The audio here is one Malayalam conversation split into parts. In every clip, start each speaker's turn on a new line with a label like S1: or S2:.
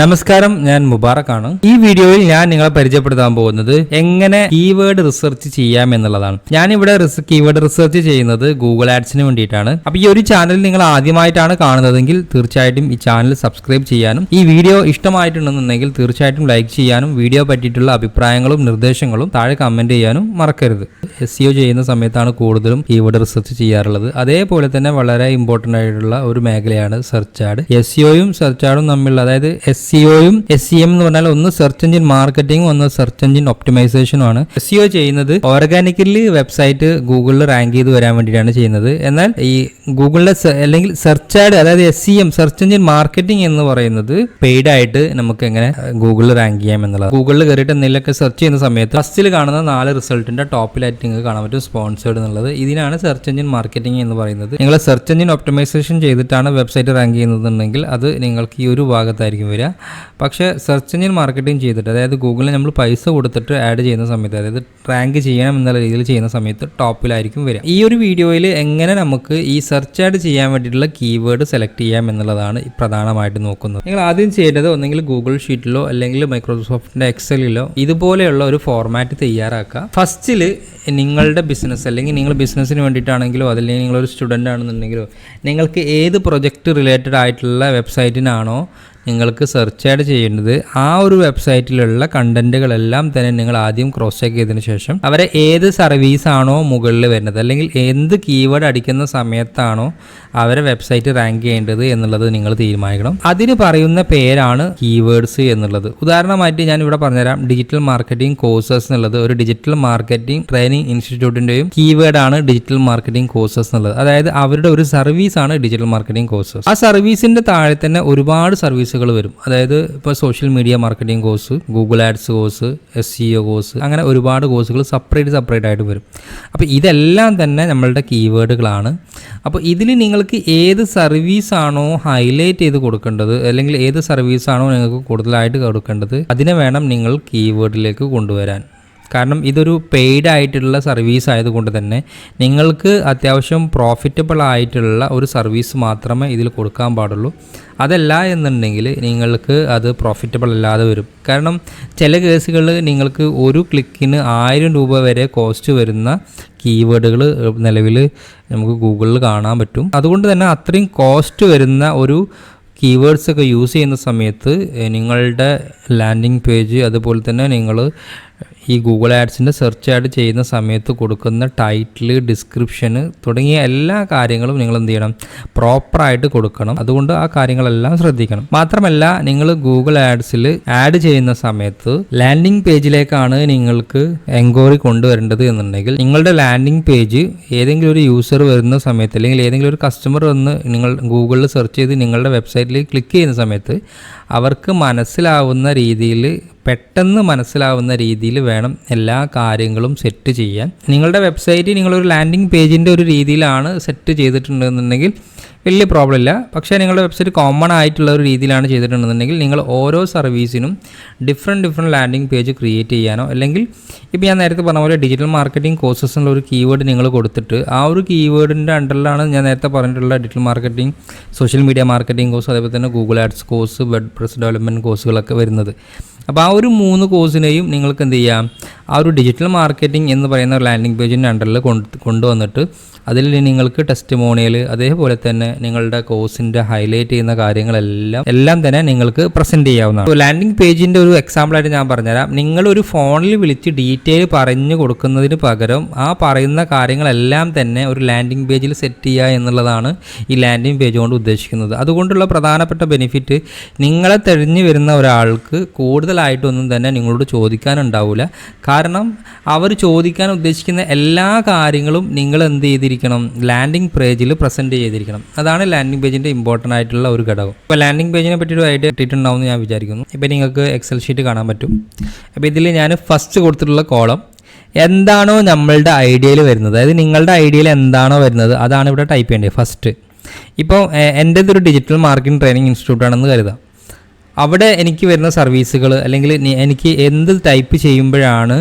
S1: നമസ്കാരം ഞാൻ മുബാറക്കാണ്. ഈ വീഡിയോയിൽ ഞാൻ നിങ്ങളെ പരിചയപ്പെടുത്താൻ പോകുന്നത് എങ്ങനെ കീവേഡ് റിസർച്ച് ചെയ്യാം എന്നുള്ളതാണ്. ഞാൻ ഇവിടെ കീവേഡ് റിസർച്ച് ചെയ്യുന്നത് ഗൂഗിൾ ആഡ്സിന് വേണ്ടിയിട്ടാണ്. അപ്പൊ ഈ ഒരു ചാനൽ നിങ്ങൾ ആദ്യമായിട്ടാണ് കാണുന്നതെങ്കിൽ തീർച്ചയായിട്ടും ഈ ചാനൽ സബ്സ്ക്രൈബ് ചെയ്യാനും ഈ വീഡിയോ ഇഷ്ടമായിട്ടുണ്ടെന്നുണ്ടെങ്കിൽ തീർച്ചയായിട്ടും ലൈക്ക് ചെയ്യാനും വീഡിയോ പറ്റിയിട്ടുള്ള അഭിപ്രായങ്ങളും നിർദ്ദേശങ്ങളും താഴെ കമന്റ് ചെയ്യാനും മറക്കരുത്. എസ് സിഒ ചെയ്യുന്ന സമയത്താണ് കൂടുതലും കീവേഡ് റിസർച്ച് ചെയ്യാറുള്ളത്. അതേപോലെ തന്നെ വളരെ ഇമ്പോർട്ടന്റ് ആയിട്ടുള്ള ഒരു മേഖലയാണ് സെർച്ച് ആഡ് എസ് സിഒയും സെർച്ച് ആഡും തമ്മിലുള്ള അതായത് എസ് സിഒയും എസ് സി എം എന്ന് പറഞ്ഞാൽ ഒന്ന് സെർച്ച് എഞ്ചിൻ മാർക്കറ്റിംഗും ഒന്ന് സെർച്ച് എഞ്ചിൻ ഒപ്റ്റിമൈസേഷനും ആണ്. എസ് സിഒ ചെയ്യുന്നത് ഓർഗാനിക്കലി വെബ്സൈറ്റ് ഗൂഗിളിൽ റാങ്ക് ചെയ്ത് വരാൻ വേണ്ടിയിട്ടാണ് ചെയ്യുന്നത്. എന്നാൽ ഈ ഗൂഗിളിലെ അല്ലെങ്കിൽ സെർച്ച് ആഡ് അതായത് S C M search engine marketing എന്ന് പറയുന്നത് പെയ്ഡ് ആയിട്ട് നമുക്ക് എങ്ങനെ ഗൂഗിളിൽ റാങ്ക് ചെയ്യാം എന്നുള്ളത് ഗൂഗിളിൽ കയറിയിട്ട് എന്തെങ്കിലുമൊക്കെ സെർച്ച് ചെയ്യുന്ന സമയത്ത് ഫസ്റ്റിൽ കാണുന്ന നാല് റിസൾട്ടിന്റെ ടോപ്പിലായിട്ട് നിങ്ങൾക്ക് കാണാൻ പറ്റും സ്പോൺസേഡ് എന്നുള്ളത്. ഇതിനാണ് സെർച്ച് എഞ്ചിൻ മാർക്കറ്റിംഗ് എന്ന് പറയുന്നത്. നിങ്ങൾ സെർച്ച് എഞ്ചിൻ ഒപ്റ്റിമൈസേഷൻ ചെയ്തിട്ടാണ് വെബ്സൈറ്റ് റാങ്ക് ചെയ്യുന്നതെന്നുണ്ടെങ്കിൽ അത് നിങ്ങൾക്ക് ഈ ഒരു ഭാഗത്തായിരിക്കും വരിക. പക്ഷേ സെർച്ച് എഞ്ചിൻ മാർക്കറ്റിംഗ് ചെയ്തിട്ട് അതായത് ഗൂഗിളിൽ നമ്മൾ പൈസ കൊടുത്തിട്ട് ആഡ് ചെയ്യുന്ന സമയത്ത് അതായത് റാങ്ക് ചെയ്യണം എന്നുള്ള രീതിയിൽ ചെയ്യുന്ന സമയത്ത് ടോപ്പിലായിരിക്കും വരിക. ഈ ഒരു വീഡിയോയിൽ എങ്ങനെ നമുക്ക് ഈ സെർച്ച് ആഡ് ചെയ്യാൻ വേണ്ടിയിട്ടുള്ള കീവേഡ് സെലക്ട് ചെയ്യാം എന്നുള്ളതാണ് പ്രധാനമായിട്ട് നോക്കുന്നത്. നിങ്ങൾ ആദ്യം ചെയ്യേണ്ടത് ഒന്നെങ്കിൽ ഗൂഗിൾ ഷീറ്റിലോ അല്ലെങ്കിൽ മൈക്രോസോഫ്റ്റിന്റെ എക്സലിലോ ഇതുപോലെയുള്ള ഒരു ഫോർമാറ്റ് തയ്യാറാക്കുക. ഫസ്റ്റിൽ നിങ്ങളുടെ ബിസിനസ് അല്ലെങ്കിൽ നിങ്ങൾ ബിസിനസ്സിന് വേണ്ടിയിട്ടാണെങ്കിലോ അതല്ലെങ്കിൽ നിങ്ങളൊരു സ്റ്റുഡന്റ് ആണെന്നുണ്ടെങ്കിലോ നിങ്ങൾക്ക് ഏത് പ്രൊജക്റ്റ് റിലേറ്റഡ് ആയിട്ടുള്ള വെബ്സൈറ്റിനാണോ നിങ്ങൾക്ക് സെർച്ച് ആയിട്ട് ചെയ്യേണ്ടത് ആ ഒരു വെബ്സൈറ്റിലുള്ള കണ്ടന്റുകളെല്ലാം തന്നെ നിങ്ങൾ ആദ്യം ക്രോസ് ചെക്ക് ചെയ്തതിന് ശേഷം അവരെ ഏത് സർവീസ് ആണോ മുകളിൽ വരുന്നത് അല്ലെങ്കിൽ എന്ത് കീവേഡ് അടിക്കുന്ന സമയത്താണോ അവരെ വെബ്സൈറ്റ് റാങ്ക് ചെയ്യേണ്ടത് എന്നുള്ളത് നിങ്ങൾ തീരുമാനിക്കണം. അതിന് പറയുന്ന പേരാണ് കീവേഡ്സ് എന്നുള്ളത്. ഉദാഹരണമായിട്ട് ഞാൻ ഇവിടെ പറഞ്ഞുതരാം. ഡിജിറ്റൽ മാർക്കറ്റിംഗ് കോഴ്സസ് എന്നുള്ളത് ഒരു ഡിജിറ്റൽ മാർക്കറ്റിംഗ് ട്രെയിനിങ് ഇൻസ്റ്റിറ്റ്യൂട്ടിന്റെയും കീവേഡാണ് ഡിജിറ്റൽ മാർക്കറ്റിംഗ് കോഴ്സസ് എന്നുള്ളത്. അതായത് അവരുടെ ഒരു സർവീസ് ആണ് ഡിജിറ്റൽ മാർക്കറ്റിംഗ് കോഴ്സസ് ആ സർവീസിന്റെ താഴെ തന്നെ ഒരുപാട് സർവീസുകൾ വരും. അതായത് ഇപ്പോൾ social media marketing course Google ads course S C O course അങ്ങനെ ഒരുപാട് കോഴ്സുകൾ സെപ്പറേറ്റ് സെപ്പറേറ്റ് ആയിട്ട് വരും. അപ്പോൾ ഇതെല്ലാം തന്നെ നമ്മളുടെ കീവേഡുകളാണ് അപ്പോൾ ഇതിൽ നിങ്ങൾക്ക് ഏത് സർവീസാണോ ഹൈലൈറ്റ് ചെയ്ത് കൊടുക്കേണ്ടത് അല്ലെങ്കിൽ ഏത് സർവീസാണോ നിങ്ങൾക്ക് കൂടുതലായിട്ട് കൊടുക്കേണ്ടത് അതിനെ വേണം നിങ്ങൾ കീവേഡിലേക്ക് കൊണ്ടുവരാൻ. കാരണം ഇതൊരു പെയ്ഡ് ആയിട്ടുള്ള സർവീസ് ആയതുകൊണ്ട് തന്നെ നിങ്ങൾക്ക് അത്യാവശ്യം പ്രോഫിറ്റബിൾ ആയിട്ടുള്ള ഒരു സർവീസ് മാത്രമേ ഇതിൽ കൊടുക്കാൻ പാടുള്ളൂ. അതല്ല എന്നുണ്ടെങ്കിൽ നിങ്ങൾക്ക് അത് പ്രോഫിറ്റബിൾ അല്ലാതെ വരും. കാരണം ചില കേസുകളിൽ നിങ്ങൾക്ക് ഒരു ക്ലിക്കിന് ആയിരം രൂപ വരെ കോസ്റ്റ് വരുന്ന കീവേഡുകൾ നിലവിൽ നമുക്ക് ഗൂഗിളിൽ കാണാൻ പറ്റും. അതുകൊണ്ട് തന്നെ അത്രയും കോസ്റ്റ് വരുന്ന ഒരു കീവേഡ്സ് ഒക്കെ യൂസ് ചെയ്യുന്ന സമയത്ത് നിങ്ങളുടെ ലാൻഡിങ് പേജ് അതുപോലെ തന്നെ നിങ്ങൾ ഈ ഗൂഗിൾ ആഡ്സിന്റെ സെർച്ച് ആഡ് ചെയ്യുന്ന സമയത്ത് കൊടുക്കുന്ന ടൈറ്റിൽ ഡിസ്ക്രിപ്ഷന് തുടങ്ങിയ എല്ലാ കാര്യങ്ങളും നിങ്ങൾ എന്ത് ചെയ്യണം? പ്രോപ്പറായിട്ട് കൊടുക്കണം. അതുകൊണ്ട് ആ കാര്യങ്ങളെല്ലാം ശ്രദ്ധിക്കണം. മാത്രമല്ല നിങ്ങൾ ഗൂഗിൾ ആഡ്സിൽ ആഡ് ചെയ്യുന്ന സമയത്ത് ലാൻഡിംഗ് പേജിലേക്കാണ് നിങ്ങൾക്ക് എൻക്വയറി കൊണ്ടുവരേണ്ടത് എന്നുണ്ടെങ്കിൽ നിങ്ങളുടെ ലാൻഡിംഗ് പേജ് ഏതെങ്കിലും ഒരു യൂസർ വരുന്ന സമയത്ത് അല്ലെങ്കിൽ ഏതെങ്കിലും ഒരു കസ്റ്റമർ വന്ന് നിങ്ങൾ ഗൂഗിളിൽ സെർച്ച് ചെയ്ത് നിങ്ങളുടെ വെബ്സൈറ്റിൽ ക്ലിക്ക് ചെയ്യുന്ന സമയത്ത് അവർക്ക് മനസ്സിലാവുന്ന രീതിയിൽ പെട്ടെന്ന് മനസ്സിലാവുന്ന രീതിയിൽ വേണം എല്ലാ കാര്യങ്ങളും സെറ്റ് ചെയ്യാൻ. നിങ്ങളുടെ വെബ്സൈറ്റ് നിങ്ങളൊരു ലാൻഡിംഗ് പേജിന്റെ ഒരു രീതിയിലാണ് സെറ്റ് ചെയ്തിട്ടുണ്ടെന്നുണ്ടെങ്കിൽ വലിയ പ്രോബ്ലം ഇല്ല. പക്ഷേ നിങ്ങളുടെ വെബ്സൈറ്റ് കോമൺ ആയിട്ടുള്ള ഒരു രീതിയിലാണ് ചെയ്തിട്ടുണ്ടെന്നുണ്ടെങ്കിൽ നിങ്ങൾ ഓരോ സർവീസിനും different different landing page create ചെയ്യാനോ അല്ലെങ്കിൽ ഇപ്പോൾ ഞാൻ നേരത്തെ പറഞ്ഞ പോലെ ഡിജിറ്റൽ മാർക്കറ്റിംഗ് കോഴ്സസ് എന്നുള്ള ഒരു കീവേഡ് നിങ്ങൾ കൊടുത്തിട്ട് ആ ഒരു കീവേഡിന്റെ അണ്ടറിലാണ് ഞാൻ നേരത്തെ പറഞ്ഞിട്ടുള്ള digital marketing social media marketing course അതേപോലെ തന്നെ Google ads course web press development കോഴ്സുകളൊക്കെ വരുന്നത്. അപ്പോൾ ആ ഒരു മൂന്ന് കോഴ്സിനെയും നിങ്ങൾക്ക് എന്ത് ചെയ്യാം? ആ ഒരു ഡിജിറ്റൽ മാർക്കറ്റിംഗ് എന്ന് പറയുന്ന ലാൻഡിംഗ് പേജിന്റെ അണ്ടറിൽ കൊണ്ട് കൊണ്ടുവന്നിട്ട് അതിൽ നിങ്ങൾക്ക് ടെസ്റ്റ് മോണിയൽ അതേപോലെ തന്നെ നിങ്ങളുടെ കോഴ്സിന്റെ ഹൈലൈറ്റ് ചെയ്യുന്ന കാര്യങ്ങളെല്ലാം എല്ലാം തന്നെ നിങ്ങൾക്ക് പ്രസന്റ് ചെയ്യാവുന്നതാണ്. ലാൻഡിംഗ് പേജിന്റെ ഒരു എക്സാമ്പിൾ ആയിട്ട് ഞാൻ പറഞ്ഞുതരാം. നിങ്ങൾ ഒരു ഫോണിൽ വിളിച്ച് ഡീറ്റെയിൽ പറഞ്ഞു കൊടുക്കുന്നതിന് പകരം ആ പറയുന്ന കാര്യങ്ങളെല്ലാം തന്നെ ഒരു ലാൻഡിംഗ് പേജിൽ സെറ്റ് ചെയ്യുക എന്നുള്ളതാണ് ഈ ലാൻഡിംഗ് പേജ് കൊണ്ട് ഉദ്ദേശിക്കുന്നത്. അതുകൊണ്ടുള്ള പ്രധാനപ്പെട്ട ബെനിഫിറ്റ് നിങ്ങളെ തെളിഞ്ഞു വരുന്ന ഒരാൾക്ക് കൂടുതലായിട്ടൊന്നും തന്നെ നിങ്ങളോട് ചോദിക്കാനുണ്ടാവില്ല കാരണം അവർ ചോദിക്കാൻ ഉദ്ദേശിക്കുന്ന എല്ലാ കാര്യങ്ങളും നിങ്ങൾ എന്ത് ചെയ്തിരിക്കണം ലാൻഡിംഗ് പേജിൽ പ്രസന്റ് ചെയ്തിരിക്കണം. അതാണ് ലാൻഡിംഗ് പേജിന്റെ ഇമ്പോർട്ടന്റ് ആയിട്ടുള്ള ഒരു ഘടകം. ഇപ്പോൾ ലാൻഡിംഗ് പേജിനെ പറ്റി ഒരു ഐഡിയ കിട്ടിയിട്ടുണ്ടാവും ഞാൻ വിചാരിക്കുന്നു. ഇപ്പോൾ നിങ്ങൾക്ക് എക്സൽ ഷീറ്റ് കാണാൻ പറ്റും. അപ്പോൾ ഇതിൽ ഞാൻ ഫസ്റ്റ് കൊടുത്തിട്ടുള്ള കോളം എന്താണോ നമ്മളുടെ ഐഡിയയിൽ വരുന്നത്. അതായത് നിങ്ങളുടെ ഐഡിയയിൽ എന്താണോ വരുന്നത് അതാണ് ഇവിടെ ടൈപ്പ് ചെയ്യേണ്ടത് ഫസ്റ്റ് ഇപ്പോൾ എന്റെ ഒരു ഡിജിറ്റൽ മാർക്കറ്റിംഗ് ട്രെയിനിങ് ഇൻസ്റ്റിറ്റ്യൂട്ടാണെന്ന് കരുതാം. അവിടെ എനിക്ക് വരുന്ന സർവീസുകൾ അല്ലെങ്കിൽ എനിക്ക് എന്ത് ടൈപ്പ് ചെയ്യുമ്പോഴാണ്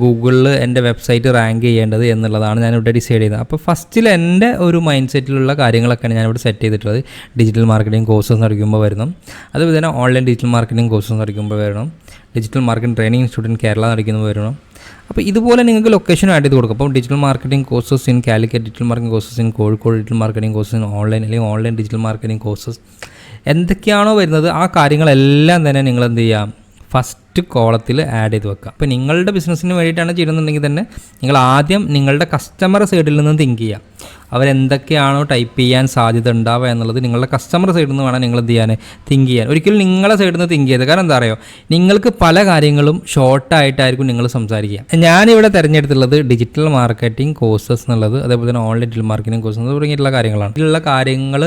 S1: ഗൂഗിളിൽ എന്റെ വെബ്സൈറ്റ് റാങ്ക് ചെയ്യേണ്ടത് എന്നുള്ളതാണ് ഞാൻ ഇവിടെ ഡിസൈഡ് ചെയ്തത്. അപ്പോൾ ഫസ്റ്റിൽ എന്റെ ഒരു മൈൻഡ് സെറ്റിലുള്ള കാര്യങ്ങളൊക്കെയാണ് ഞാനിവിടെ സെറ്റ് ചെയ്തിട്ടുള്ളത്. ഡിജിറ്റൽ മാർക്കറ്റിംഗ് കോഴ്സ് എന്ന് നടക്കുമ്പോൾ വരണം അതുപോലെ തന്നെ ഓൺലൈൻ ഡിജിറ്റൽ മാർക്കറ്റിംഗ് കോഴ്സ് എന്ന് നടക്കുമ്പോൾ വരണം digital marketing training institute Kerala നടക്കുമ്പോൾ വരണം അപ്പോൾ ഇതുപോലെ നിങ്ങൾക്ക് ലൊക്കേഷൻ ആഡ് ചെയ്ത് കൊടുക്കും. അപ്പോൾ digital marketing courses in Calicut digital marketing courses in Kozhikode digital marketing courses in online അല്ലെങ്കിൽ ഓൺലൈൻ ഡിജിറ്റൽ മാർക്കറ്റിംഗ് കോഴ്സസ് എന്തൊക്കെയാണോ വരുന്നത് ആ കാര്യങ്ങളെല്ലാം തന്നെ നിങ്ങൾ എന്ത് ചെയ്യാം? ഫസ്റ്റ് കോളത്തിൽ ആഡ് ചെയ്ത് വെക്കുക. അപ്പോൾ നിങ്ങളുടെ ബിസിനസ്സിന് വേണ്ടിയിട്ടാണ് ചെയ്യുന്നുണ്ടെങ്കിൽ തന്നെ നിങ്ങൾ ആദ്യം നിങ്ങളുടെ കസ്റ്റമർ സൈഡിൽ നിന്ന് തിങ്ക് ചെയ്യുക. അവരെന്തൊക്കെയാണോ ടൈപ്പ് ചെയ്യാൻ സാധ്യത ഉണ്ടാവുക എന്നുള്ളത് നിങ്ങളുടെ കസ്റ്റമർ സൈഡിൽ നിന്ന് വേണം നിങ്ങൾ എന്ത് ചെയ്യാൻ തിങ്ക് ചെയ്യാൻ. ഒരിക്കലും നിങ്ങളെ സൈഡിൽ നിന്ന് തിങ്ക് ചെയ്ത് കാരണം എന്താ പറയുക നിങ്ങൾക്ക് പല കാര്യങ്ങളും ഷോർട്ടായിട്ടായിരിക്കും നിങ്ങൾ സംസാരിക്കുക. ഞാനിവിടെ തിരഞ്ഞെടുത്തുള്ളത് ഡിജിറ്റൽ മാർക്കറ്റിംഗ് കോഴ്സസ് എന്നുള്ളത് അതേപോലെ തന്നെ ഓൺലൈൻ ഡിജിറ്റൽ മാർക്കറ്റിംഗ് കോഴ്സസ് തുടങ്ങിയിട്ടുള്ള കാര്യങ്ങളാണ്. ഇതിലുള്ള കാര്യങ്ങൾ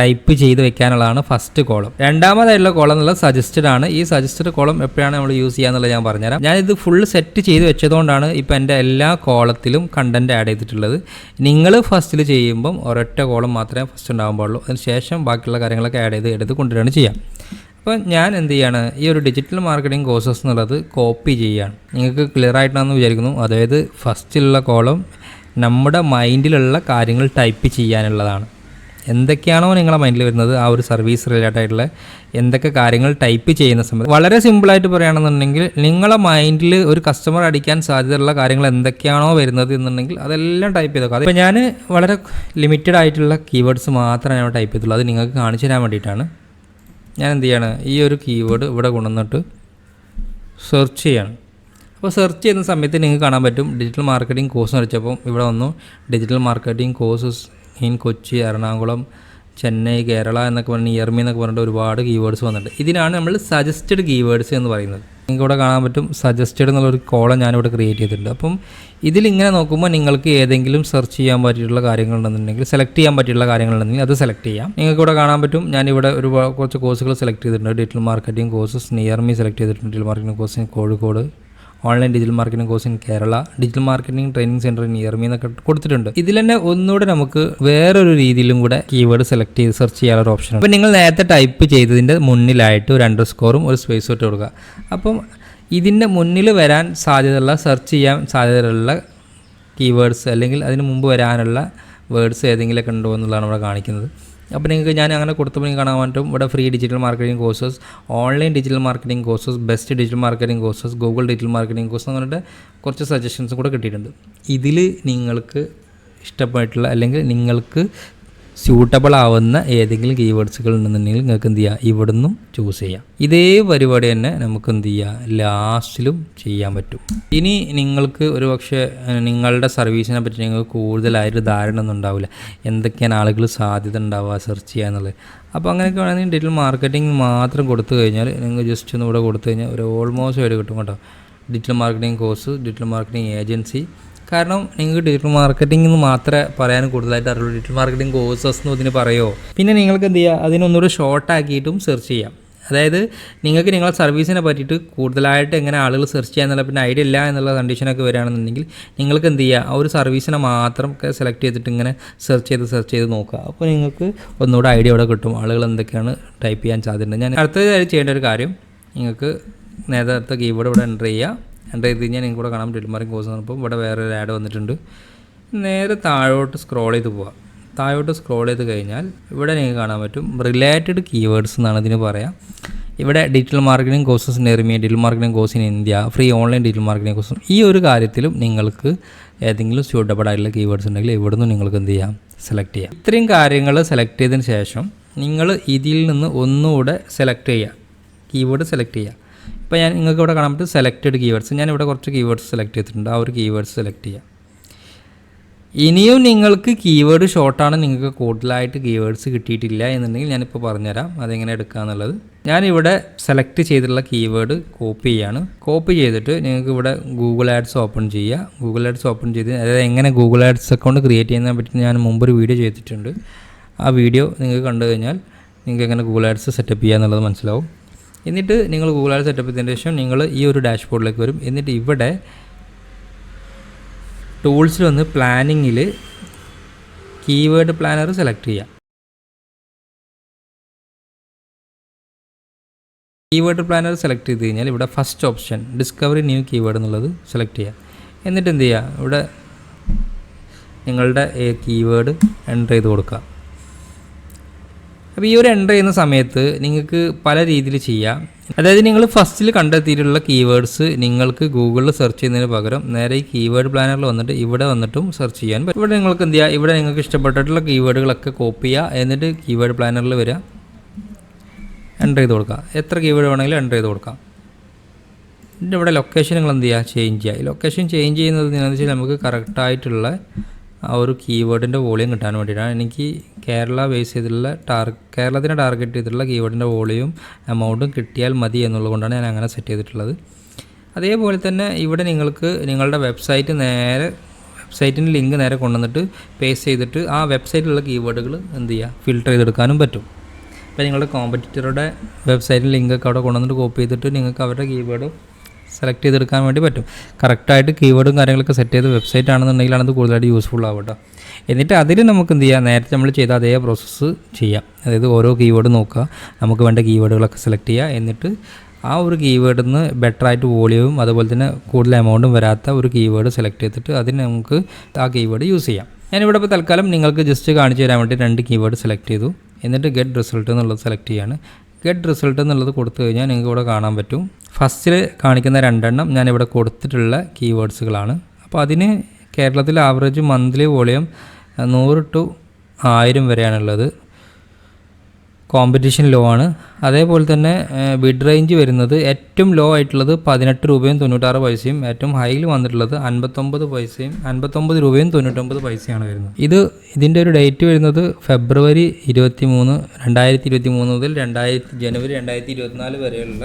S1: ടൈപ്പ് ചെയ്ത് വെക്കാനുള്ളതാണ് ഫസ്റ്റ് കോളം രണ്ടാമതായിട്ടുള്ള കോളം എന്നുള്ളത് സജസ്റ്റഡ് ആണ്. ഈ സജസ്റ്റഡ് കോളം എപ്പോഴാണ് നമ്മൾ യൂസ് ചെയ്യുക എന്നുള്ളത് ഞാൻ പറഞ്ഞുതരാം. ഞാനിത് ഫുൾ സെറ്റ് ചെയ്ത് വെച്ചതുകൊണ്ടാണ് ഇപ്പോൾ എന്റെ എല്ലാ കോളത്തിലും കണ്ടന്റ് ആഡ് ചെയ്തിട്ടുള്ളത്. നിങ്ങൾ ഫസ്റ്റിൽ ചെയ്യുമ്പം ഒരൊറ്റ കോളം മാത്രമേ ഫസ്റ്റ് ഉണ്ടാകാൻ പാടുള്ളൂ. അതിന് ശേഷം ബാക്കിയുള്ള കാര്യങ്ങളൊക്കെ ആഡ് ചെയ്ത് എടുത്ത് കൊണ്ടുവരികയാണ് ചെയ്യാം. അപ്പോൾ ഞാൻ എന്ത് ചെയ്യാണ് ഈ ഒരു ഡിജിറ്റൽ മാർക്കറ്റിംഗ് കോഴ്സസ് എന്നുള്ളത് കോപ്പി ചെയ്യുകയാണ്. നിങ്ങൾക്ക് ക്ലിയർ ആയിട്ടാണെന്ന് വിചാരിക്കുന്നു. അതായത് ഫസ്റ്റിലുള്ള കോളം നമ്മുടെ മൈൻഡിലുള്ള കാര്യങ്ങൾ ടൈപ്പ് ചെയ്യാനുള്ളതാണ്. എന്തൊക്കെയാണോ നിങ്ങളെ മൈൻഡിൽ വരുന്നത് ആ ഒരു സർവീസ് റിലേറ്റഡ് ആയിട്ടുള്ള എന്തൊക്കെ കാര്യങ്ങൾ ടൈപ്പ് ചെയ്യുന്ന സമയത്ത്? വളരെ സിമ്പിളായിട്ട് പറയുകയാണെന്നുണ്ടെങ്കിൽ നിങ്ങളെ മൈൻഡിൽ ഒരു കസ്റ്റമർ അടിക്കാൻ സാധ്യതയുള്ള കാര്യങ്ങൾ എന്തൊക്കെയാണോ വരുന്നത് എന്നുണ്ടെങ്കിൽ അതെല്ലാം ടൈപ്പ് ചെയ്തേക്കാം. അതിപ്പോൾ ഞാൻ വളരെ ലിമിറ്റഡ് ആയിട്ടുള്ള കീവേഡ്സ് മാത്രമേ ഞാൻ ടൈപ്പ് ചെയ്തുള്ളൂ. അത് നിങ്ങൾക്ക് കാണിച്ചു തരാൻ വേണ്ടിയിട്ടാണ്. ഞാൻ എന്ത് ചെയ്യാണ്? ഈ ഒരു കീവേഡ് ഇവിടെ കൊണ്ടുവന്നിട്ട് സെർച്ച് ചെയ്യാണ്. അപ്പോൾ സെർച്ച് ചെയ്യുന്ന സമയത്ത് നിങ്ങൾക്ക് കാണാൻ പറ്റും. ഡിജിറ്റൽ മാർക്കറ്റിംഗ് കോഴ്സ് എന്ന് വെച്ചപ്പോൾ ഇവിടെ വന്നു. Digital marketing courses in Kochi Ernakulam Chennai Kerala എന്നൊക്കെ പറഞ്ഞ് നിയർമി എന്നൊക്കെ പറഞ്ഞിട്ട് ഒരുപാട് കീവേഡ്സ് വന്നിട്ടുണ്ട്. ഇതിനാണ് നമ്മൾ സജസ്റ്റഡ് കീവേഡ്സ് എന്ന് പറയുന്നത്. നിങ്ങൾക്ക് ഇവിടെ കാണാൻ പറ്റും സജസ്റ്റഡ് എന്നുള്ളൊരു കോളം ഞാനിവിടെ ക്രിയേറ്റ് ചെയ്തിട്ടുണ്ട്. അപ്പം ഇതിലിങ്ങനെ നോക്കുമ്പോൾ നിങ്ങൾക്ക് ഏതെങ്കിലും സെർച്ച് ചെയ്യാൻ പറ്റിയിട്ടുള്ള കാര്യങ്ങളുണ്ടെന്നുണ്ടെങ്കിൽ സെലക്ട് ചെയ്യാൻ പറ്റിയിട്ടുള്ള കാര്യങ്ങളുണ്ടെങ്കിൽ അത് സെലക്ട് ചെയ്യാം. നിങ്ങൾക്ക് ഇവിടെ കാണാൻ പറ്റും ഞാനിവിടെ ഒരു കുറച്ച് കോഴ്സുകൾ സെലക്ട് ചെയ്തിട്ടുണ്ട്. Digital marketing courses near me select ചെയ്തിട്ടുണ്ട്. Digital marketing course Kozhikode. Online digital marketing course in Kerala digital marketing training centre in near me എന്നൊക്കെ കൊടുത്തിട്ടുണ്ട്. ഇതിൽ തന്നെ ഒന്നുകൂടെ നമുക്ക് വേറൊരു രീതിയിലും കൂടെ കീവേഡ് സെലക്ട് ചെയ്ത് സെർച്ച് ചെയ്യാനുള്ള ഓപ്ഷൻ ഉണ്ട്. അപ്പോൾ നിങ്ങൾ നേരത്തെ ടൈപ്പ് ചെയ്തതിന്റെ മുന്നിലായിട്ട് ഒരു അണ്ടർ സ്കോറും ഒരു സ്പേസ് ഇട്ട് കൊടുക്കുക. അപ്പം ഇതിന്റെ മുന്നിൽ വരാൻ സാധ്യതയുള്ള സെർച്ച് ചെയ്യാൻ സാധ്യതയുള്ള കീവേഡ്സ് അല്ലെങ്കിൽ അതിന് മുമ്പ് വരാനുള്ള വേർഡ്സ് ഏതെങ്കിലുമൊക്കെ ഉണ്ടോ എന്നുള്ളതാണ് ഇവിടെ കാണിക്കുന്നത്. അപ്പോൾ നിങ്ങൾക്ക് ഞാൻ അങ്ങനെ കൊടുത്തപ്പോൾ നിങ്ങൾക്ക് കാണാൻ പറ്റും. ഇവിടെ free digital marketing courses online digital marketing courses best digital marketing courses Google digital marketing course എന്ന് പറഞ്ഞിട്ട് കുറച്ച് സജഷൻസ് കൂടെ കിട്ടിയിട്ടുണ്ട്. ഇതിൽ നിങ്ങൾക്ക് ഇഷ്ടപ്പെട്ടിട്ടുള്ള അല്ലെങ്കിൽ നിങ്ങൾക്ക് സ്യൂട്ടബിൾ ആവുന്ന ഏതെങ്കിലും കീവേഡ്സുകൾ ഉണ്ടെന്നുണ്ടെങ്കിൽ നിങ്ങൾക്ക് എന്ത് ചെയ്യാം? ഇവിടുന്നും ചൂസ് ചെയ്യാം. ഇതേ പരിപാടി തന്നെ നമുക്ക് എന്ത് ചെയ്യാം? ലാസ്റ്റിലും ചെയ്യാൻ പറ്റും. ഇനി നിങ്ങൾക്ക് ഒരു പക്ഷേ നിങ്ങളുടെ സർവീസിനെ പറ്റി നിങ്ങൾക്ക് കൂടുതലായിട്ട് ധാരണ ഒന്നും ഉണ്ടാവില്ല. എന്തൊക്കെയാണ് ആളുകൾ സാധ്യത ഉണ്ടാവുക സെർച്ച് ചെയ്യുക എന്നുള്ളത്. അപ്പോൾ അങ്ങനെയൊക്കെ വേണമെങ്കിൽ ഡിജിറ്റൽ മാർക്കറ്റിംഗ് മാത്രം കൊടുത്തു കഴിഞ്ഞാൽ നിങ്ങൾ ജസ്റ്റ് ഒന്ന് ഇവിടെ കൊടുത്തു കഴിഞ്ഞാൽ ഒരു ഓൾമോസ്റ്റ് വരെ കിട്ടും കേട്ടോ. Digital marketing course digital marketing agency കാരണം നിങ്ങൾക്ക് ഡിജിറ്റൽ മാർക്കറ്റിംഗ് എന്ന് മാത്രമേ പറയാൻ കൂടുതലായിട്ട് അറിയുള്ളൂ. ഡിജിറ്റൽ മാർക്കറ്റിംഗ് കോഴ്സസ് എന്ന് ഇതിന് പറയുമോ പിന്നെ നിങ്ങൾക്ക് എന്ത് ചെയ്യുക അതിനൊന്നുകൂടി ഷോർട്ടാക്കിയിട്ടും സെർച്ച് ചെയ്യാം. അതായത് നിങ്ങൾക്ക് നിങ്ങളുടെ സർവീസിനെ പറ്റിയിട്ട് കൂടുതലായിട്ട് എങ്ങനെ ആളുകൾ സെർച്ച് ചെയ്യുക എന്നുള്ള പിന്നെ ഐഡിയ ഇല്ല എന്നുള്ള കണ്ടീഷനൊക്കെ വരികയാണെന്നുണ്ടെങ്കിൽ നിങ്ങൾക്ക് എന്ത് ചെയ്യുക ആ ഒരു സർവീസിനെ മാത്രം സെലക്ട് ചെയ്തിട്ട് ഇങ്ങനെ സെർച്ച് ചെയ്ത് സെർച്ച് ചെയ്ത് നോക്കുക. അപ്പോൾ നിങ്ങൾക്ക് ഒന്നുകൂടെ ഐഡിയ ഇവിടെ കിട്ടും ആളുകൾ എന്തൊക്കെയാണ് ടൈപ്പ് ചെയ്യാൻ സാധ്യതയുണ്ട് ഞാൻ അടുത്തതായി ചെയ്യേണ്ട ഒരു കാര്യം നിങ്ങൾക്ക് നേരത്തെ കീബോർഡ് ഇവിടെ എന്റർ ചെയ്യുക. എന്റർ ഇത് ഞാൻ നിങ്ങൾക്ക് കാണാൻ ഡിൽമാറിംഗ് കോഴ്സ് പറഞ്ഞപ്പോൾ ഇവിടെ വേറെ ഒരു ആഡ് വന്നിട്ടുണ്ട്. നേരെ താഴോട്ട് സ്ക്രോൾ ചെയ്ത് പോവാം. താഴോട്ട് സ്ക്രോൾ ചെയ്ത് കഴിഞ്ഞാൽ ഇവിടെ നിങ്ങൾക്ക് കാണാൻ പറ്റും റിലേറ്റഡ് കീവേഡ്സ് എന്നാണ് ഇതിന് പറയാം. ഇവിടെ digital marketing courses near me digital marketing course in India free online digital marketing കോഴ്സും ഈ ഒരു കാര്യത്തിലും നിങ്ങൾക്ക് ഏതെങ്കിലും സ്യൂട്ടബിൾ ആയിട്ടുള്ള കീവേഡ്സ് ഉണ്ടെങ്കിൽ ഇവിടെ നിന്ന് നിങ്ങൾക്ക് എന്ത് ചെയ്യാം? സെലക്ട് ചെയ്യാം. ഇത്രയും കാര്യങ്ങൾ സെലക്ട് ചെയ്തതിന് ശേഷം നിങ്ങൾ ഇതിൽ നിന്ന് ഒന്നുകൂടെ സെലക്ട് ചെയ്യുക. കീവേഡ് സെലക്ട് ചെയ്യുക. ഇപ്പോൾ ഞാൻ നിങ്ങൾക്ക് ഇവിടെ കാണാൻ പറ്റും സെലക്റ്റഡ് കീവേഡ്സ് ഞാൻ ഇവിടെ കുറച്ച് കീവേഡ്സ് സെലക്ട് ചെയ്തിട്ടുണ്ട്. ആ ഒരു കീവേഡ്സ് സെലക്ട് ചെയ്യാം. ഇനിയും നിങ്ങൾക്ക് കീവേഡ് ഷോർട്ടാണ് നിങ്ങൾക്ക് കൂടുതലായിട്ട് കീവേഡ്സ് കിട്ടിയിട്ടില്ല എന്നുണ്ടെങ്കിൽ ഞാനിപ്പോൾ പറഞ്ഞുതരാം അതെങ്ങനെ എടുക്കുക എന്നുള്ളത്. ഞാനിവിടെ സെലക്ട് ചെയ്തിട്ടുള്ള കീവേഡ് കോപ്പി ചെയ്യാണ്. കോപ്പി ചെയ്തിട്ട് നിങ്ങൾക്ക് ഇവിടെ ഗൂഗിൾ ആഡ്സ് ഓപ്പൺ ചെയ്യുക. ഗൂഗിൾ ആഡ്സ് ഓപ്പൺ ചെയ്ത് അതായത് എങ്ങനെ ഗൂഗിൾ ആഡ്സ് അക്കൗണ്ട് ക്രിയേറ്റ് ചെയ്യുന്നതിനെ പറ്റി ഞാൻ മുമ്പൊരു വീഡിയോ ചെയ്തിട്ടുണ്ട്. ആ വീഡിയോ നിങ്ങൾക്ക് കണ്ടു കഴിഞ്ഞാൽ നിങ്ങൾക്ക് എങ്ങനെ ഗൂഗിൾ ആഡ്സ് സെറ്റപ്പ് ചെയ്യുക എന്നുള്ളത് മനസ്സിലാവും. എന്നിട്ട് നിങ്ങൾ ഗൂഗിൾ ആഡ് സെറ്റപ്പ് ചെയ്തതിന് ശേഷം നിങ്ങൾ ഈ ഒരു ഡാഷ്ബോർഡിലേക്ക് വരും. എന്നിട്ട് ഇവിടെ ടൂൾസിൽ വന്ന് പ്ലാനിങ്ങിൽ കീവേഡ് പ്ലാനർ സെലക്ട് ചെയ്യുക കീവേഡ് പ്ലാനർ സെലക്ട് ചെയ്ത് കഴിഞ്ഞാൽ ഇവിടെ first option discovery new keyword എന്നുള്ളത് സെലക്ട് ചെയ്യുക എന്നിട്ട് എന്ത് ചെയ്യുക ഇവിടെ നിങ്ങളുടെ കീവേഡ് എന്റർ ചെയ്ത് കൊടുക്കുക അപ്പോൾ ഈ ഒരു എന്റർ ചെയ്യുന്ന സമയത്ത് നിങ്ങൾക്ക് പല രീതിയിൽ ചെയ്യാം. അതായത് നിങ്ങൾ ഫസ്റ്റിൽ കണ്ടെത്തിയിട്ടുള്ള കീവേഡ്സ് നിങ്ങൾക്ക് ഗൂഗിളിൽ സെർച്ച് ചെയ്യുന്നതിന് പകരം നേരെ ഈ കീവേഡ് പ്ലാനറിൽ വന്നിട്ട് ഇവിടെ വന്നിട്ടും സെർച്ച് ചെയ്യാൻ പറ്റും. ഇവിടെ നിങ്ങൾക്ക് എന്ത് ചെയ്യുക ഇവിടെ നിങ്ങൾക്ക് ഇഷ്ടപ്പെട്ടിട്ടുള്ള കീവേഡുകളൊക്കെ കോപ്പി ചെയ്യുക എന്നിട്ട് കീവേഡ് പ്ലാനറിൽ വരിക എന്റർ ചെയ്ത് കൊടുക്കുക എത്ര കീവേഡ് വേണമെങ്കിലും എന്റർ ചെയ്ത് കൊടുക്കാം. എന്നിട്ട് ഇവിടെ ലൊക്കേഷൻ നിങ്ങൾ എന്ത് ചെയ്യുക ചേഞ്ച് ചെയ്യുക ഈ ലൊക്കേഷൻ ചേഞ്ച് ചെയ്യുന്നത് എന്താണെന്ന് വെച്ചാൽ നമുക്ക് കറക്റ്റായിട്ടുള്ള ആ ഒരു കീവേഡിന്റെ വോളിയം കിട്ടാൻ വേണ്ടിയിട്ടാണ്. എനിക്ക് കേരള ബേസ് ചെയ്തിട്ടുള്ള ടാർ കേരളത്തിനെ ടാർഗറ്റ് ചെയ്തിട്ടുള്ള കീവേഡിന്റെ വോളിയും എമൗണ്ടും കിട്ടിയാൽ മതി എന്നുള്ളത് കൊണ്ടാണ് ഞാൻ അങ്ങനെ സെറ്റ് ചെയ്തിട്ടുള്ളത്. അതേപോലെ തന്നെ ഇവിടെ നിങ്ങൾക്ക് നിങ്ങളുടെ വെബ്സൈറ്റ് നേരെ വെബ്സൈറ്റിന്റെ ലിങ്ക് നേരെ കൊണ്ടുവന്നിട്ട് പേസ്റ്റ് ചെയ്തിട്ട് ആ വെബ്സൈറ്റിലുള്ള കീവേഡുകൾ എന്ത് ചെയ്യുക? ഫിൽട്ടർ ചെയ്തെടുക്കാനും പറ്റും. അപ്പോൾ നിങ്ങളുടെ കോമ്പറ്റീറ്ററുടെ വെബ്സൈറ്റിൽ ലിങ്കൊക്കെ അവിടെ കൊണ്ടുവന്നിട്ട് കോപ്പി ചെയ്തിട്ട് നിങ്ങൾക്ക് അവരുടെ കീവേഡ് സെലക്ട് ചെയ്തെടുക്കാൻ വേണ്ടി പറ്റും. കറക്റ്റായിട്ട് കീവേഡും കാര്യങ്ങളൊക്കെ സെറ്റ് ചെയ്ത് വെബ്സൈറ്റ് ആണെന്നുണ്ടെങ്കിലാണ് അത് കൂടുതലായിട്ട് യൂസ്ഫുൾ ആവട്ടോ എന്നിട്ട് അതിൽ നമുക്ക് എന്ത് ചെയ്യാം? നേരത്തെ നമ്മൾ ചെയ്ത അതേ പ്രോസസ്സ് ചെയ്യാം. അതായത് ഓരോ കീവേഡ് നോക്കുക. നമുക്ക് വേണ്ട കീവേഡുകളൊക്കെ സെലക്ട് ചെയ്യുക. എന്നിട്ട് ആ ഒരു കീവേഡിൽ നിന്ന് ബെറ്റർ ആയിട്ട് വോളിയവും അതുപോലെ തന്നെ കൂടുതൽ എമൗണ്ടും വരാത്ത ഒരു കീവേഡ് സെലക്ട് ചെയ്തിട്ട് അതിന് നമുക്ക് ആ കീവേഡ് യൂസ് ചെയ്യാം. ഞാനിവിടെ ഇപ്പോൾ തൽക്കാലം നിങ്ങൾക്ക് ജസ്റ്റ് കാണിച്ചു തരാൻ വേണ്ടി രണ്ട് കീവേഡ് സെലക്ട് ചെയ്തു. എന്നിട്ട് ഗെറ്റ് റിസൾട്ട് എന്നുള്ളത് സെലക്ട് ചെയ്യാണ്. ഗെറ്റ് റിസൾട്ട് എന്നുള്ളത് കൊടുത്തു കഴിഞ്ഞാൽ നിങ്ങൾക്ക് ഇവിടെ കാണാൻ പറ്റും. ഫസ്റ്റിൽ കാണിക്കുന്ന രണ്ടെണ്ണം ഇവിടെ കൊടുത്തിട്ടുള്ള കീവേഡ്സുകളാണ് അപ്പോൾ അതിന് കേരളത്തിൽ ആവറേജ് മന്ത്ലി വോളിയം നൂറ് ടു ആയിരം വരെയാണുള്ളത്. കോമ്പറ്റീഷൻ ലോ ആണ്. അതേപോലെ തന്നെ ബിഡ് റേഞ്ച് വരുന്നത് ഏറ്റവും ലോ ആയിട്ടുള്ളത് പതിനെട്ട് രൂപയും തൊണ്ണൂറ്റാറ് പൈസയും ഏറ്റവും ഹൈയിൽ വന്നിട്ടുള്ളത് അൻപത്തൊമ്പത് പൈസയും അൻപത്തൊമ്പത് രൂപയും തൊണ്ണൂറ്റൊമ്പത് പൈസയാണ് വരുന്നത്. ഇത് ഇതിന്റെ ഒരു ഡേറ്റ് വരുന്നത് ഫെബ്രുവരി ഇരുപത്തി മൂന്ന് രണ്ടായിരത്തി ഇരുപത്തി മൂന്ന് മുതൽ രണ്ടായിരത്തി ജനുവരി രണ്ടായിരത്തി ഇരുപത്തിനാല് വരെയുള്ള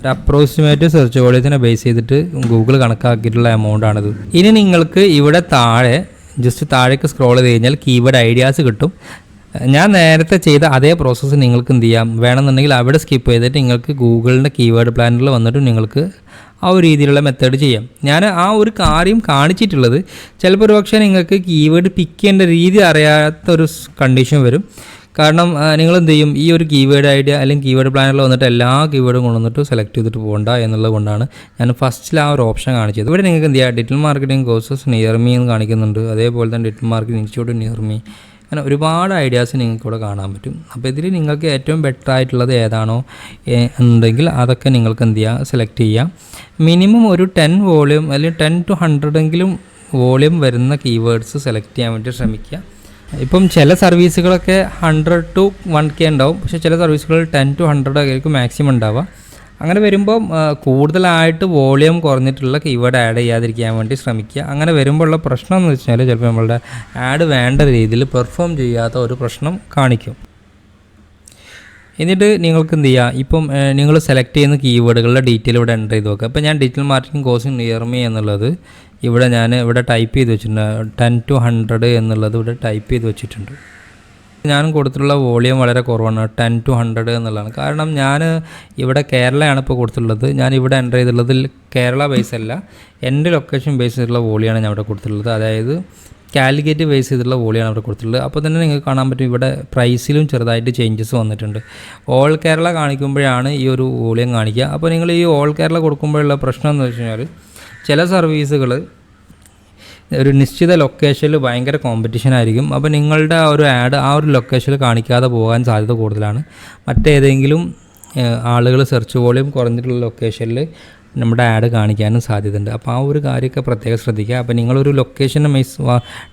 S1: ഒരു അപ്രോക്സിമേറ്റ് സെർച്ച് വോളിയത്തിനെ ബേസ് ചെയ്തിട്ട് ഗൂഗിൾ കണക്കാക്കിയിട്ടുള്ള എമൗണ്ട് ആണിത്. ഇനി നിങ്ങൾക്ക് ഇവിടെ താഴെ ജസ്റ്റ് താഴേക്ക് സ്ക്രോൾ ചെയ്ത് കഴിഞ്ഞാൽ കീവേഡ് ഐഡിയാസ് കിട്ടും. ഞാൻ നേരത്തെ ചെയ്ത അതേ പ്രോസസ്സ് നിങ്ങൾക്ക് എന്ത് ചെയ്യാം? വേണമെന്നുണ്ടെങ്കിൽ അവിടെ സ്കിപ്പ് ചെയ്തിട്ട് നിങ്ങൾക്ക് ഗൂഗിളിന്റെ കീവേഡ് പ്ലാനറിൽ വന്നിട്ട് നിങ്ങൾക്ക് ആ ഒരു രീതിയിലുള്ള മെത്തേഡ് ചെയ്യാം. ഞാൻ ആ ഒരു കാര്യം കാണിച്ചിട്ടുള്ളത് ചിലപ്പോൾ ഒരു പക്ഷേ നിങ്ങൾക്ക് കീവേഡ് പിക്ക് ചെയ്യേണ്ട രീതി അറിയാത്ത ഒരു കണ്ടീഷൻ വരും. കാരണം നിങ്ങൾ എന്ത് ചെയ്യും? ഈ ഒരു കീവേഡ് ഐഡിയ അല്ലെങ്കിൽ കീവേഡ് പ്ലാനറിൽ വന്നിട്ട് എല്ലാ കീവേഡും കൊണ്ടുവന്നിട്ട് സെലക്ട് ചെയ്തിട്ട് പോകണ്ട എന്നുള്ളത് കൊണ്ടാണ് ഞാൻ ഫസ്റ്റിൽ ആ ഒരു ഓപ്ഷൻ കാണിച്ചത്. ഇവിടെ നിങ്ങൾക്ക് എന്ത് ചെയ്യാം? Digital marketing courses near me എന്ന് കാണിക്കുന്നുണ്ട്. അതേപോലെ തന്നെ digital marketing institute near me അങ്ങനെ ഒരുപാട് ഐഡിയാസ് നിങ്ങൾക്ക് ഇവിടെ കാണാൻ പറ്റും. അപ്പോൾ ഇതിൽ നിങ്ങൾക്ക് ഏറ്റവും ബെറ്റർ ആയിട്ടുള്ളത് ഏതാണോ എന്നുണ്ടെങ്കിൽ അതൊക്കെ നിങ്ങൾക്ക് എന്ത് ചെയ്യുക സെലക്ട് ചെയ്യാം. മിനിമം ഒരു ടെൻ വോളിയം അല്ലെങ്കിൽ ടെൻ ടു ഹൺഡ്രഡെങ്കിലും വോളിയം വരുന്ന കീവേഡ്സ് സെലക്ട് ചെയ്യാൻ വേണ്ടി ശ്രമിക്കുക. ഇപ്പം ചില സർവീസുകളൊക്കെ ഹൺഡ്രഡ് ടു വൺ കെ ഉണ്ടാവും. പക്ഷേ ചില സർവീസുകൾ ടെൻ ടു ഹൺഡ്രഡ് ആയിരിക്കും മാക്സിമം ഉണ്ടാവുക. അങ്ങനെ വരുമ്പോൾ കൂടുതലായിട്ട് വോളിയം കുറഞ്ഞിട്ടുള്ള കീവേഡ് ആഡ് ചെയ്യാതിരിക്കാൻ വേണ്ടി ശ്രമിക്കുക. അങ്ങനെ വരുമ്പോൾ ഉള്ള പ്രശ്നം എന്ന് വെച്ചാൽ ചിലപ്പോൾ നമ്മളുടെ ആഡ് വേണ്ട രീതിയിൽ പെർഫോം ചെയ്യാത്ത ഒരു പ്രശ്നം കാണിക്കും. എന്നിട്ട് നിങ്ങൾക്ക് എന്ത് ചെയ്യുക ഇപ്പം നിങ്ങൾ സെലക്ട് ചെയ്യുന്ന കീവേഡുകളുടെ ഡീറ്റെയിൽ ഇവിടെ എന്റർ ചെയ്ത് നോക്കുക അപ്പോൾ ഞാൻ ഡിജിറ്റൽ മാർക്കറ്റിംഗ് കോഴ്സ് നിയർമി എന്നുള്ളത് ഇവിടെ ഞാൻ ഇവിടെ ടൈപ്പ് ചെയ്ത് വെച്ചിട്ടുണ്ട്. ടെൻ ടു ഹൺഡ്രഡ് എന്നുള്ളത് ഇവിടെ ടൈപ്പ് ചെയ്ത് വെച്ചിട്ടുണ്ട്. ഞാൻ കൊടുത്തിട്ടുള്ള വോളിയം വളരെ കുറവാണ് ടെൻ ടു ഹൺഡ്രഡ് എന്നുള്ളതാണ്. കാരണം ഞാൻ ഇവിടെ കേരളയാണ് ഇപ്പോൾ കൊടുത്തിട്ടുള്ളത്. ഞാൻ ഇവിടെ എന്റർ ചെയ്തിട്ടുള്ളതിൽ കേരള ബേസ് അല്ല എന്റെ ലൊക്കേഷൻ ബേസ് ചെയ്തിട്ടുള്ള വോളിയാണ് ഞാൻ ഇവിടെ കൊടുത്തിട്ടുള്ളത്. അതായത് കാലിക്കറ്റ് ബേസ് ചെയ്തിട്ടുള്ള വോളിയാണ് അവിടെ കൊടുത്തിട്ടുള്ളത്. അപ്പോൾ തന്നെ നിങ്ങൾക്ക് കാണാൻ പറ്റും ഇവിടെ പ്രൈസിലും ചെറുതായിട്ട് ചേഞ്ചസ് വന്നിട്ടുണ്ട്. ഓൾ കേരള കാണിക്കുമ്പോഴാണ് ഈ ഒരു വോളിയം കാണിക്കുക. അപ്പോൾ നിങ്ങൾ ഈ ഓൾ കേരള കൊടുക്കുമ്പോഴുള്ള പ്രശ്നം എന്ന് വെച്ച് കഴിഞ്ഞാൽ ചില സർവീസുകൾ ഒരു നിശ്ചിത ലൊക്കേഷനിൽ ഭയങ്കര കോമ്പറ്റീഷൻ ആയിരിക്കും. അപ്പോൾ നിങ്ങളുടെ ആ ഒരു ആഡ് ആ ഒരു ലൊക്കേഷനിൽ കാണിക്കാതെ പോകാൻ സാധ്യത കൂടുതലാണ്. മറ്റേതെങ്കിലും ആളുകൾ സെർച്ച് വോളിയം കുറഞ്ഞിട്ടുള്ള ലൊക്കേഷനിൽ നമ്മുടെ ആഡ് കാണിക്കാനും സാധ്യതയുണ്ട്. അപ്പോൾ ആ ഒരു കാര്യമൊക്കെ പ്രത്യേകം ശ്രദ്ധിക്കുക. അപ്പോൾ നിങ്ങളൊരു ലൊക്കേഷനെ ബേസ്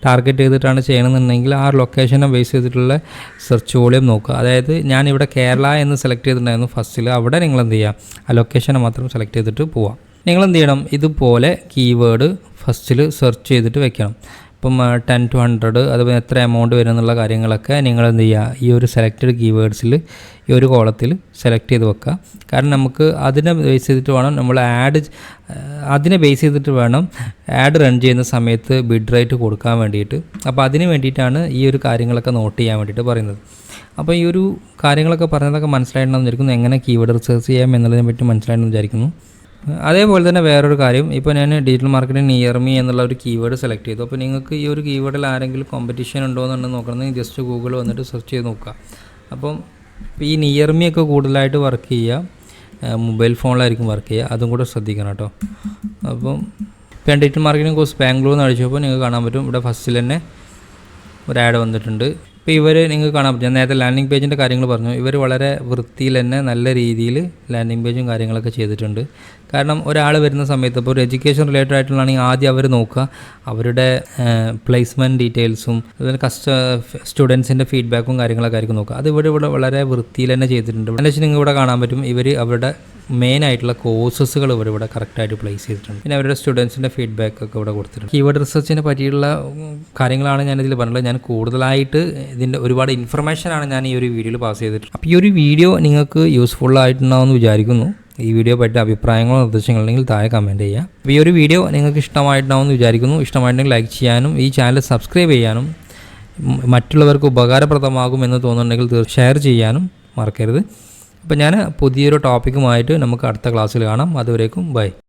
S1: ടാർഗറ്റ് ചെയ്തിട്ടാണ് ചെയ്യണമെന്നുണ്ടെങ്കിൽ ആ ലൊക്കേഷനെ ബേസ് ചെയ്തിട്ടുള്ള സെർച്ച് വോളിയം നോക്കുക. അതായത് ഞാൻ ഇവിടെ കേരള എന്ന് സെലക്ട് ചെയ്തിട്ടുണ്ടായിരുന്നു ഫസ്റ്റിൽ അവിടെ നിങ്ങൾ എന്ത് ചെയ്യുക? ആ ലൊക്കേഷനെ മാത്രം സെലക്ട് ചെയ്തിട്ട് പോവാം നിങ്ങൾ എന്ത് ചെയ്യണം ഇതുപോലെ കീവേഡ് ഫസ്റ്റിൽ സെർച്ച് ചെയ്തിട്ട് വെക്കണം. ഇപ്പം ടെൻ ടു ഹൺഡ്രഡ് അതുപോലെ എത്ര എമൗണ്ട് വരും എന്നുള്ള കാര്യങ്ങളൊക്കെ നിങ്ങൾ എന്ത് ചെയ്യുക ഈ ഒരു സെലക്റ്റഡ് കീവേഡ്സിൽ ഈ ഒരു കോളത്തിൽ സെലക്ട് ചെയ്ത് വെക്കുക. കാരണം നമുക്ക് അതിനെ ബേസ് ചെയ്തിട്ട് വേണം നമ്മൾ ആഡ് അതിനെ ബേസ് ചെയ്തിട്ട് വേണം ആഡ് റൺ ചെയ്യുന്ന സമയത്ത് ബിഡ് റേറ്റ് കൊടുക്കാൻ വേണ്ടിയിട്ട്. അപ്പോൾ അതിന് വേണ്ടിയിട്ടാണ് ഈ ഒരു കാര്യങ്ങളൊക്കെ നോട്ട് ചെയ്യാൻ വേണ്ടിയിട്ട് പറയുന്നത്. അപ്പോൾ ഈ ഒരു കാര്യങ്ങളൊക്കെ പറഞ്ഞതൊക്കെ മനസ്സിലായിട്ടുണ്ടെന്ന് വിചാരിക്കുന്നു. എങ്ങനെ കീവേഡ് റിസർച്ച് ചെയ്യാം എന്നുള്ളതിനെ പറ്റി മനസ്സിലായിട്ടുണ്ടെന്ന് വിചാരിക്കുന്നു. അതേപോലെ തന്നെ വേറൊരു കാര്യം. ഇപ്പോൾ ഞാൻ ഡിജിറ്റൽ മാർക്കറ്റിംഗ് നിയർ മീ എന്നുള്ള ഒരു കീവേഡ് സെലക്ട് ചെയ്തു. അപ്പോൾ നിങ്ങൾക്ക് ഈ ഒരു കീവേഡിൽ ആരെങ്കിലും കോമ്പറ്റീഷൻ ഉണ്ടോ എന്നുണ്ടെന്ന് നോക്കണമെങ്കിൽ ജസ്റ്റ് ഗൂഗിൾ വന്നിട്ട് സെർച്ച് ചെയ്ത് നോക്കുക. അപ്പം ഈ നിയർ മീ ഒക്കെ കൂടുതലായിട്ട് വർക്ക് ചെയ്യുക. മൊബൈൽ ഫോണിലായിരിക്കും വർക്ക് ചെയ്യുക. അതും കൂടെ ശ്രദ്ധിക്കണം കേട്ടോ. അപ്പം ഇപ്പം ഡിജിറ്റൽ മാർക്കറ്റിംഗ് കോഴ്സ് ബാംഗ്ലൂർ എന്ന് അടിച്ചപ്പോൾ നിങ്ങൾക്ക് കാണാൻ പറ്റും. ഇവിടെ ഫസ്റ്റിൽ തന്നെ ഒരു ആഡ് വന്നിട്ടുണ്ട്. ഇപ്പോൾ ഇവർ നിങ്ങൾക്ക് കാണാൻ പറ്റും. ഞാൻ നേരത്തെ ലാൻഡിംഗ് പേജിന്റെ കാര്യങ്ങൾ പറഞ്ഞു. ഇവർ വളരെ വൃത്തിയിൽ തന്നെ നല്ല രീതിയിൽ ലാൻഡിംഗ് പേജും കാര്യങ്ങളൊക്കെ ചെയ്തിട്ടുണ്ട്. കാരണം ഒരാൾ വരുന്ന സമയത്ത് ഇപ്പോൾ ഒരു എഡ്യൂക്കേഷൻ റിലേറ്റഡ് ആയിട്ടുള്ളതാണെങ്കിൽ ആദ്യം അവർ നോക്കുക. അവരുടെ പ്ലേസ്മെന്റ് ഡീറ്റെയിൽസും അതുപോലെ കസ്റ്റ സ്റ്റുഡൻസിന്റെ ഫീഡ്ബാക്കും കാര്യങ്ങളൊക്കെ ആയിരിക്കും നോക്കുക. അത് ഇവിടെ ഇവിടെ വളരെ വൃത്തിയിൽ തന്നെ ചെയ്തിട്ടുണ്ട്. എന്താണെന്ന് വെച്ചാൽ നിങ്ങൾക്ക് ഇവിടെ കാണാൻ പറ്റും. ഇവർ അവരുടെ മെയിൻ ആയിട്ടുള്ള കോഴ്സസുകൾ ഇവർ ഇവിടെ കറക്റ്റായിട്ട് പ്ലേസ് ചെയ്തിട്ടുണ്ട്. പിന്നെ അവരുടെ സ്റ്റുഡൻസിന്റെ ഫീഡ്ബാക്ക് ഒക്കെ ഇവിടെ കൊടുത്തിട്ടുണ്ട്. കീവേഡ് റിസർച്ചിനെ പറ്റിയുള്ള കാര്യങ്ങളാണ് ഞാൻ ഇതിൽ പറഞ്ഞത് ഞാൻ കൂടുതലായിട്ട് ഇതിന്റെ ഒരുപാട് ഇൻഫർമേഷനാണ് ഞാൻ ഈ ഒരു വീഡിയോയിൽ പാസ് ചെയ്തിട്ടുള്ളത്. അപ്പോൾ ഈ ഒരു വീഡിയോ നിങ്ങൾക്ക് യൂസ്ഫുൾ ആയിട്ടുണ്ടാവുമെന്ന് വിചാരിക്കുന്നു. ഈ വീഡിയോ പറ്റി അഭിപ്രായങ്ങളോ നിർദ്ദേശങ്ങളോ ഉണ്ടെങ്കിൽ താഴെ കമന്റ് ചെയ്യുക. അപ്പോൾ ഈ ഒരു വീഡിയോ നിങ്ങൾക്ക് ഇഷ്ടമായിട്ടുണ്ടാവുമെന്ന് വിചാരിക്കുന്നു. ഇഷ്ടമായിട്ടുണ്ടെങ്കിൽ ലൈക്ക് ചെയ്യാനും ഈ ചാനൽ സബ്സ്ക്രൈബ് ചെയ്യാനും മറ്റുള്ളവർക്ക് ഉപകാരപ്രദമാകും എന്ന് തോന്നുന്നുണ്ടെങ്കിൽ ഷെയർ ചെയ്യാനും മറക്കരുത്. അപ്പോൾ ഞാൻ പുതിയൊരു ടോപ്പിക്കുമായിട്ട് നമുക്ക് അടുത്ത ക്ലാസ്സിൽ കാണാം. അതുവരേക്കും ബൈ